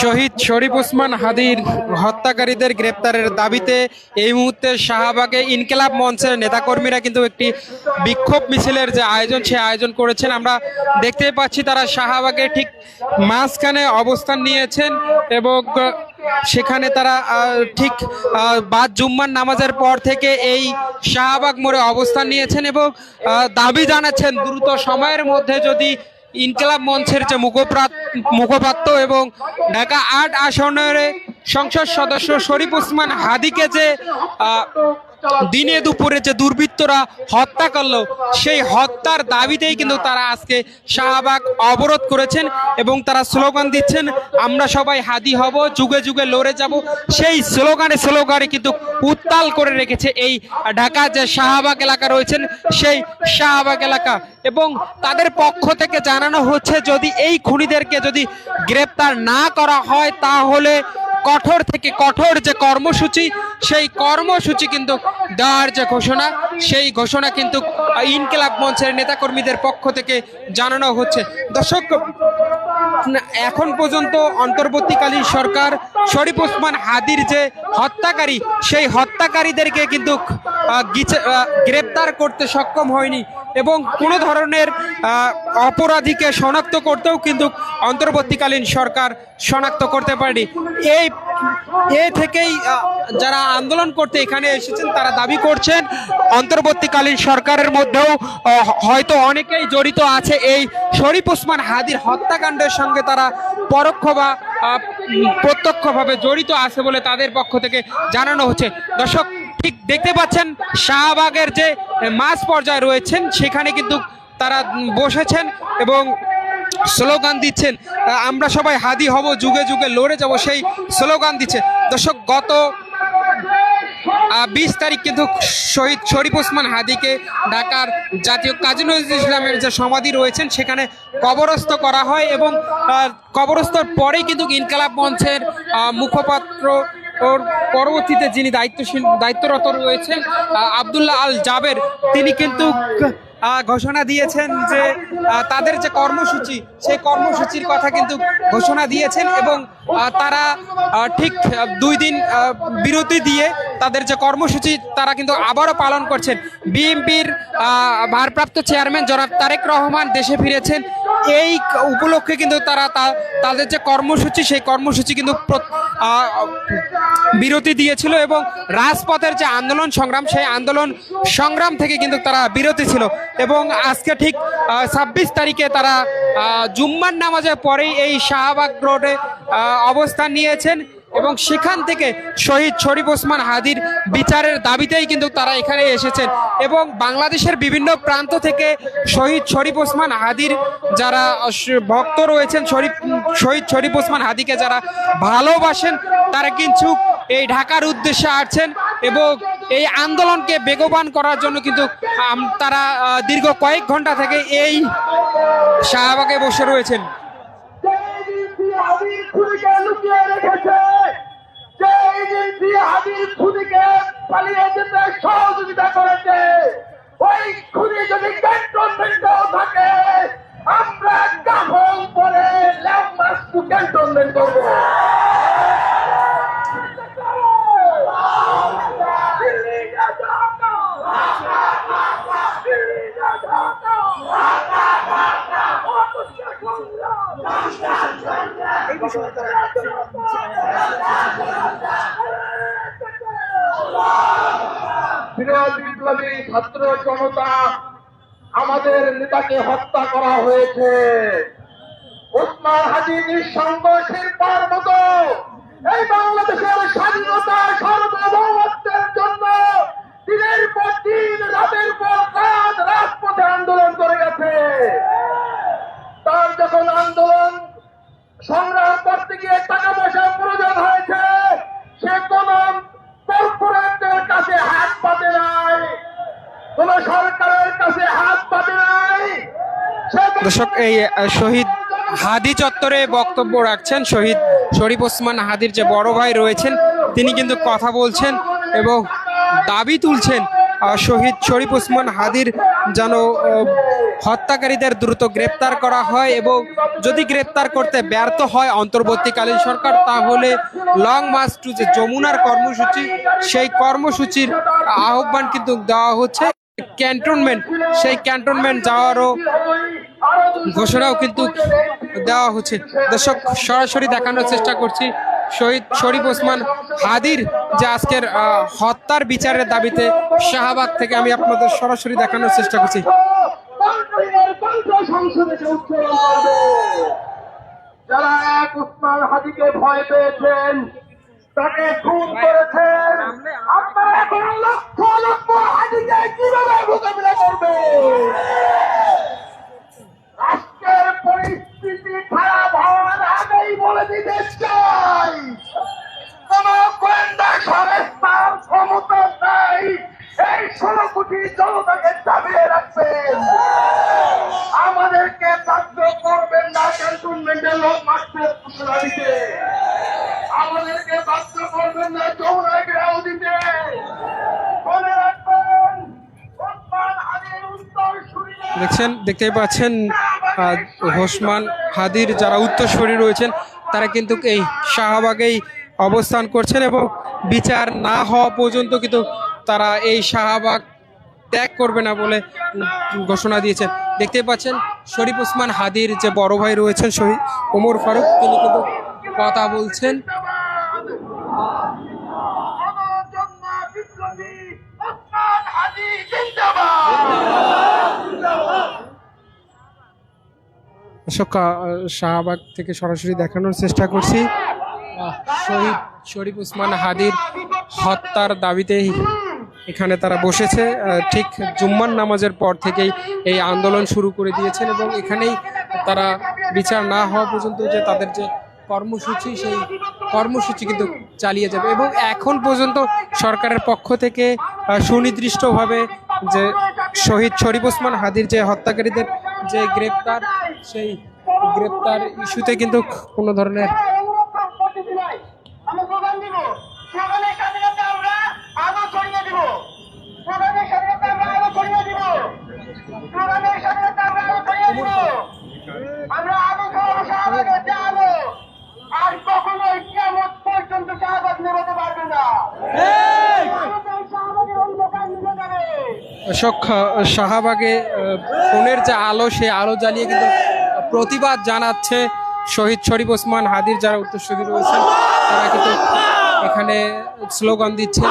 শহীদ শরীফ উসমান হাদির হত্যাকারীদের গ্রেপ্তারের দাবিতে এই মুহূর্তে শাহবাগে ইনকেলাব মঞ্চের নেতাকর্মীরা কিন্তু একটি বিক্ষোভ মিছিলের যে আয়োজন, সে আয়োজন করেছেন। আমরা দেখতে পাচ্ছি তারা শাহবাগে ঠিক মাঝখানে অবস্থান নিয়েছেন এবং সেখানে তারা ঠিক বাদ জুম্মার নামাজের পর থেকে এই শাহবাগ মোড়ে অবস্থান নিয়েছেন এবং দাবি জানাচ্ছেন দ্রুত সময়ের মধ্যে যদি ইনকলাব মঞ্চের যে মুখপাত্র এবং ঢাকা আট আসনের সংসদ সদস্য শরীফ ওসমান হাদিকে যে দিনে দুপুরে যে দুর্বৃত্তরা হত্যা করল, সেই হত্যার দাবিতেই কিন্তু তারা আজকে শাহবাগ অবরোধ করেছেন এবং তারা স্লোগান দিচ্ছেন, আমরা সবাই হাদি হব, যুগে যুগে লড়ে যাব। সেই স্লোগানে স্লোগানে কিন্তু উত্তাল করে রেখেছে এই ঢাকা যে শাহবাগ এলাকা রয়েছেন, সেই শাহবাগ এলাকা। এবং তাদের পক্ষ থেকে জানানো হচ্ছে, যদি এই খুনিদেরকে যদি গ্রেপ্তার না করা হয়, তাহলে কঠোর থেকে কঠোর যে কর্মসূচি, সেই কর্মসূচি কিন্তু দেওয়ার যে ঘোষণা, সেই ঘোষণা কিন্তু ইনকিলাব মঞ্চের নেতাকর্মীদের পক্ষ থেকে জানানো হচ্ছে। দর্শক এখন পর্যন্ত অন্তর্বর্তীকালীন সরকার শরীফ ওসমান হাদির যে হত্যাকারী, সেই হত্যাকারীদেরকে কিন্তু গ্রেপ্তার করতে সক্ষম হয়নি এবং কোনো ধরনের অপরাধীকে শনাক্ত করতেও কিন্তু অন্তর্বর্তীকালীন সরকার শনাক্ত করতে পারেনি। এই, এ থেকেই যারা আন্দোলন করতে এখানে এসেছেন, তারা দাবি করছেন, অন্তর্বর্তীকালীন সরকারের মধ্যেও হয়তো অনেকেই জড়িত আছে। এই শরীফ ওসমান হাদির হত্যাকাণ্ডের সঙ্গে তারা পরোক্ষ বা প্রত্যক্ষভাবে জড়িত আছে বলে তাদের পক্ষ থেকে জানানো হচ্ছে। দর্শক ঠিক দেখতে পাচ্ছেন শাহবাগের যে মাঝ পর্যায়ে রয়েছেন, সেখানে কিন্তু তারা বসেছেন এবং স্লোগান দিচ্ছেন। আমরা সবাই হাদি হব, যুগে যুগে লড়ে যাব সেই স্লোগান দিচ্ছে। দর্শক, গত বিশ তারিখ কিন্তু শহীদ শরীফ ওসমান হাদিকে ঢাকার জাতীয় কাজী নজরুল ইসলামের যে সমাধি রয়েছেন, সেখানে কবরস্থ করা হয় এবং কবরস্থর পরেই কিন্তু ইনকালাব মঞ্চের মুখপাত্র ওর পরবর্তীতে যিনি দায়িত্বশীল, দায়িত্বরত রয়েছেন আবদুল্লাহ আল জাবের, তিনি কিন্তু ঘোষণা দিয়েছেন যে তাদের যে কর্মসূচি, সেই কর্মসূচির কথা কিন্তু ঘোষণা দিয়েছেন এবং তারা ঠিক দুই দিন বিরতি দিয়ে তাদের যে কর্মসূচি, তারা কিন্তু আবারও পালন করছেন। বিএনপির ভারপ্রাপ্ত চেয়ারম্যান জনাব তারেক রহমান দেশে ফিরেছেন। এই উপলক্ষে কিন্তু তারা তাদের যে কর্মসূচি, সেই কর্মসূচি কিন্তু বিরতি দিয়েছিল এবং রাজপথের যে আন্দোলন সংগ্রাম, সেই আন্দোলন সংগ্রাম থেকে কিন্তু তারা বিরতি ছিল। এবং আজকে ঠিক ছাব্বিশ তারিখে তারা জুম্মার নামাজের পরেই এই শাহবাগ রোডে অবস্থান নিয়েছেন। এবং সেখান থেকে শহীদ শরীফ ওসমান হাদির বিচারের দাবিতেই কিন্তু তারা এখানে এসেছেন। এবং বাংলাদেশের বিভিন্ন প্রান্ত থেকে শহীদ শরীফ ওসমান হাদির যারা ভক্ত রয়েছেন, শরীফ শহীদ শরীফ ওসমান হাদিকে যারা ভালোবাসেন, তারা কিন্তু এই ঢাকার উদ্দেশ্যে আসছেন এবং এই আন্দোলনকে বেগবান করার জন্য কিন্তু তারা দীর্ঘ কয়েক ঘণ্টা থেকে এই শাহবাগে বসে রয়েছেন। লুকিয়ে রেখেছে। দিয়ে হাবির খুনিকে পালিয়ে যেতে সহযোগিতা করেছে। ওই খুদি যদি ক্যান্টনমেন্টেও থাকে, আমরা কাহল পরে জনতা আমাদের নেতাকে হত্যা করা হয়েছে। ওসমান হাজি নিঃসঙ্গ শিল্পার মতো এই বাংলাদেশের স্বাধীনতা, সার্বভৌমত্বের জন্য দিনের পর দিন, রাতের পর রাত, রাজপথে আন্দোলন করে গেছে। তার যখন আন্দোলন সংগ্রাম করতে গিয়ে টাকা পয়সা প্রয়োজন হয়েছে, সে কোন সরকারের কাছে হাত দর্শক, এই শহীদ হাদি চত্বরে বক্তব্য রাখছেন শহীদ শরীফ ওসমান হাদির যে বড় ভাই রয়েছেন, তিনি কিন্তু কথা বলছেন এবং দাবি তুলছেন শহীদ শরীফ ওসমান হাদির যেন হত্যাকারীদের দ্রুত গ্রেপ্তার করা হয় এবং যদি গ্রেপ্তার করতে ব্যর্থ হয় অন্তর্বর্তীকালীন সরকার, তাহলে লং মার্চ টু যে যমুনার কর্মসূচি, সেই কর্মসূচির আহ্বান কিন্তু দেওয়া হচ্ছে। ক্যান্টনমেন্ট, সেই ক্যান্টনমেন্ট যাওয়ারও ঘোষণাও কিন্তু দেওয়া হচ্ছে। দর্শক, সরাসরি দেখানোর চেষ্টা করছি, শহীদ শরীফ ওসমান হাদির যে আজকের হত্যার বিচারের দাবিতে শাহবাগ থেকে আমি আপনাদের সরাসরি দেখানোর চেষ্টা করছি। যারা এক উসমান হাদিকে ভয় পেয়েছেন তাকে খুন করেছেন। আপনারা এখন লক্ষ লক্ষ হাদিকে কীভাবে মোকাবিলা করবে? রাষ্ট্রের পরিস্থিতি খারাপ হওয়ার আগেই বলে দিতে চাই। কোন গোয়েন্দা সংস্থার ক্ষমতা নাই। এই ষোলো কোটি জনতাকে দেখছেন, দেখতেই পাচ্ছেন হোসমান হাদির যারা উত্তরসূরি রয়েছেন, তারা কিন্তু এই শাহবাগেই অবস্থান করছেন এবং বিচার না হওয়া পর্যন্ত কিন্তু তারা এই শাহবাগ ত্যাগ করবে না বলে ঘোষণা দিয়েছেন। দেখতে পাচ্ছেন, শরীফ ওসমান হাদির যে বড় ভাই রয়েছেন শহীদ ওমর ফারুক, তিনি কিন্তু কথা বলছেন গণজন্ম বিপ্লবী ওসমান হাদি জিন্দাবাদ দর্শক শাহবাগ থেকে সরাসরি দেখানোর চেষ্টা করছি। শহীদ শরীফ উসমান হাদির হত্যার দাবিতেই এখানে তারা বসেছে। ঠিক জুম্মান নামাজের পর থেকেই এই আন্দোলন শুরু করে দিয়েছেন এবং এখানেই তারা বিচার না হওয়া পর্যন্ত যে তাদের যে কর্মসূচি, সেই কর্মসূচি কিন্তু চালিয়ে যাবে এবং এখন পর্যন্ত সরকারের পক্ষ থেকে সুনির্দিষ্টভাবে যে শহীদ শরীফ ওসমান হাদির যে হত্যাকারীদের যে গ্রেপ্তার, সেই গ্রেপ্তার ইস্যুতে কিন্তু কোনো ধরনের শাহবাগ ফোনের যে আলো সে আলো জ্বালিয়ে কিন্তু প্রতিবাদ জানাচ্ছে শহীদ শরীফ ওসমান হাদির যারা উত্তরসূরি রয়েছেন, তারা কিন্তু এখানে স্লোগান দিচ্ছেন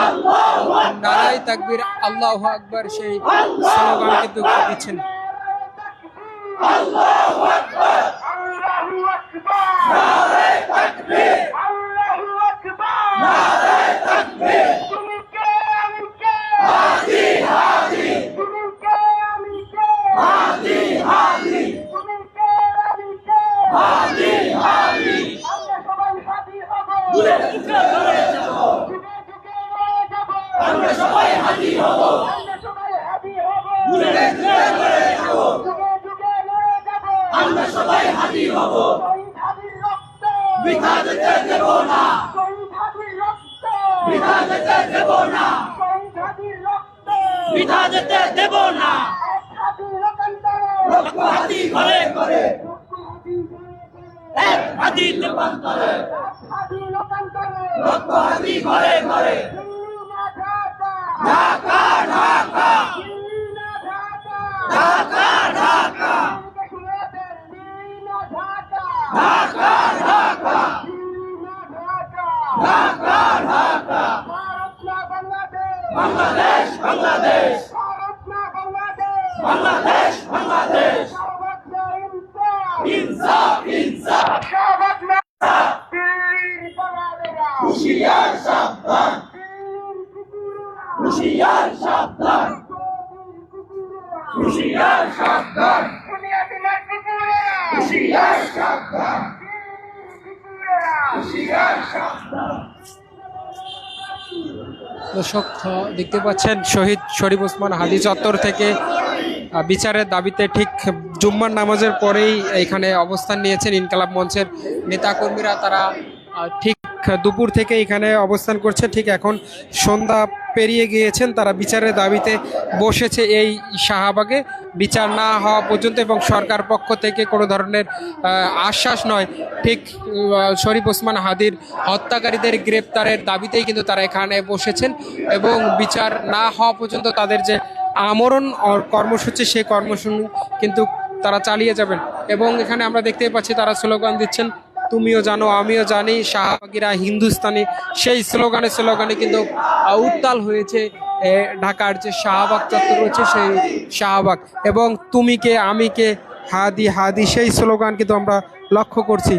নারাই তাকবীর, আল্লাহ আকবর সেই স্লোগান কিন্তু দিচ্ছেন আল্লাহু আকবার তুমি কে আমি কে হাদি হাদি তুমি কে আমি কে হাদি হাদি তুমি কে আমি কে হাদি হাদি আমরা সবাই হাদি হব যুগে যুগে রয়ে যাব যুগে যুগে রয়ে যাব আমরা সবাই হাদি হব যুগে যুগে যাব আমরা সবাই হাদি হব বৃথা যেতে দেব না বৃথা যেতে দেব না পিঠা যেতে দেব না রক্ত হাতি ঘরে ঘরে এক হাতি রকান্তরে রক্ত হাতি ঘরে ঘরে ঢাকা ঢাকা। ঢাকা ঢাকা। ঢাকা ঢাকা। ঢাকা ঢাকা বাংলাদেশ বাংলাদেশ বাংলাদেশ। বাংলাদেশ। দর্শক দেখতে পাচ্ছেন শহীদ শরীফ ওসমান হাদি চত্বর থেকে বিচারের দাবিতে ঠিক জুম্মার নামাজের পরেই এখানে অবস্থান নিয়েছেন ইনকালাব মঞ্চের নেতাকর্মীরা। তারা ঠিক দুপুর থেকে এখানে অবস্থান করছে। ঠিক এখন সন্ধ্যা পেরিয়ে গিয়েছেন, তারা বিচারের দাবিতে বসেছে এই শাহবাগে। বিচার না হওয়া পর্যন্ত এবং সরকার পক্ষ থেকে কোনো ধরনের আশ্বাস নয়। ঠিক শরীফ ওসমান হাদির হত্যাকারীদের গ্রেপ্তারের দাবিতেই কিন্তু তারা এখানে বসেছেন এবং বিচার না হওয়া পর্যন্ত তাদের যে আমরণ কর্মসূচি, সেই কর্মসূচি কিন্তু তারা চালিয়ে যাবেন। এবং এখানে আমরা দেখতেই পাচ্ছি তারা স্লোগান দিচ্ছেন তুমিও জানো আমিও জানি শাহবাগিরা হিন্দুস্তানি সেই স্লোগানে স্লোগানে কিন্তু উত্তাল হয়েছে ঢাকার যে শাহবাগ চত্বর রয়েছে সেই শাহবাগ এবং তুমি কে আমি কে হাদি হাদি সেই স্লোগান কিন্তু আমরা লক্ষ্য করছি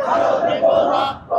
ভারত দেব রক্ত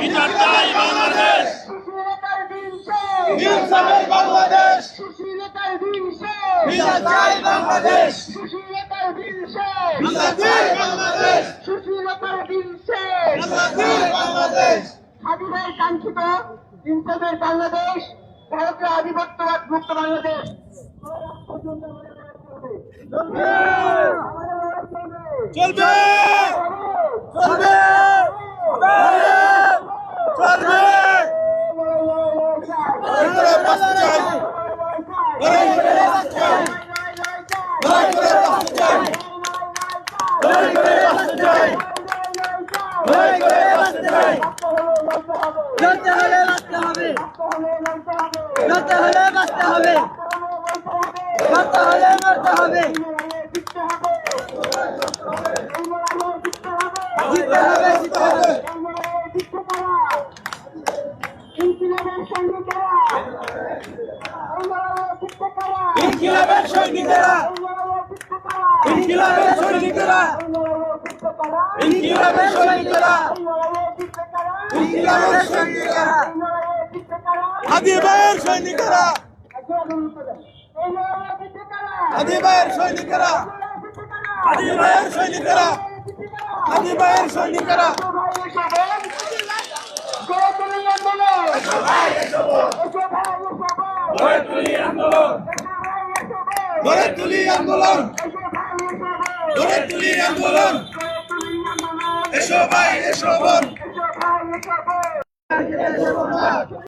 বিচার চাই বাংলাদেশ ইনসাফের বাংলাদেশ বিচার চাই বাংলাদেশ বিচার চাই বাংলাদেশ বিচার চাই বাংলাদেশ হাবিবের কাঙ্ক্ষিত ইনসাফের বাংলাদেশ ভারতের আধিপত্যবাদ মুক্ত বাংলাদেশ। চলবে। চলবে। চলবে। করে বাঁচতে চাই লড়াই করে বাঁচতে চাই লড়াই করে বাঁচতে চাই লড়াই করে বাঁচতে চাই লড়াই করে বাঁচতে চাই লড়তে হলে বাঁচতে হবে। লড়তে হলে বাঁচতে হবে। লড়তে হলে হবে। জিততে হবে জিততে হবে। ইনকিলাবের সৈনিকেরা। ইনকিলাবের সৈনিকেরা। ইনকিলাবের সৈনিকেরা। ইনকিলাবের সৈনিকেরা। ইনকিলাবের সৈনিকেরা। আদিবাইয়ের সৈনিকেরা। আদিবাইয়ের সৈনিকেরা। গড়ে তুলি আন্দোলন। গড়ে তুলি আন্দোলন। এসো ভাই, এসো বোন। 感谢大家。